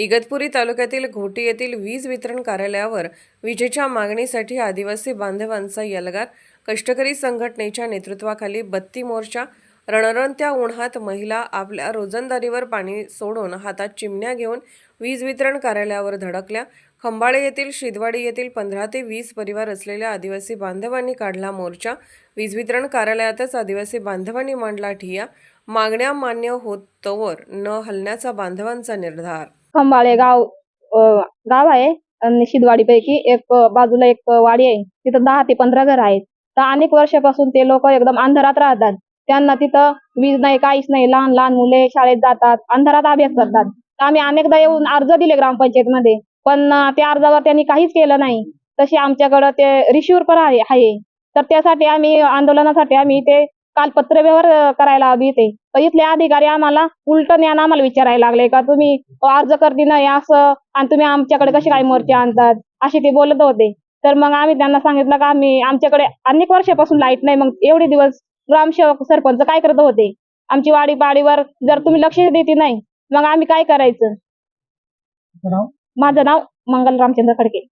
इगतपुरी तालुक्यातील घोटी येथील वीज वितरण कार्यालयावर विजेच्या मागणीसाठी आदिवासी बांधवांचा यलगार कष्टकरी संघटनेच्या नेतृत्वाखाली बत्ती मोर्चा रणरणत्या उन्हात महिला आपल्या रोजंदारीवर पाणी सोडून हातात चिमण्या घेऊन वीज वितरण कार्यालयावर धडकल्या. खंबाळे येथील शिदवाडी येथील पंधरा ते वीस परिवार असलेल्या आदिवासी बांधवांनी काढला मोर्चा. वीज वितरण कार्यालयातच आदिवासी बांधवांनी मांडला ठिया. मागण्या मान्य होतवर न हलण्याचा बांधवांचा निर्धार खंबाळे गाव गाव आहे. आणि शिदवाडीपैकी एक बाजूला एक वाडी आहे. तिथं दहा ते पंधरा घर आहेत. तर अनेक वर्षापासून ते लोक एकदम अंधारात राहतात. त्यांना तिथं वीज नाही काहीच नाही. लहान लहान मुले शाळेत जातात. अंधारात अभ्यास करतात. तर आम्ही अनेकदा येऊन अर्ज दिले ग्रामपंचायतमध्ये. पण त्या अर्जावर त्यांनी काहीच केलं नाही. तसे आमच्याकडं ते रिशिवर पण आहे. तर त्यासाठी आम्ही आंदोलनासाठी आम्ही ते काल पत्रव्यवहार करायला हवी ते तर इथले अधिकारी आम्हाला उलट ज्ञान आम्हाला विचारायला लागले का तुम्ही अर्ज करते नाही असं आणि तुम्ही आमच्याकडे कसे काय मोर्चे आणतात असे ते बोलत होते. तर मग आम्ही त्यांना सांगितलं का आम्ही आमच्याकडे अनेक वर्षापासून लाइट नाही मग एवढे दिवस ग्रामसेवक सरपंच काय करत होते? आमची वाडी पाडीवर जर तुम्ही लक्ष देते नाही मग आम्ही काय करायचं? माझं नाव मंगल रामचंद्र खडके.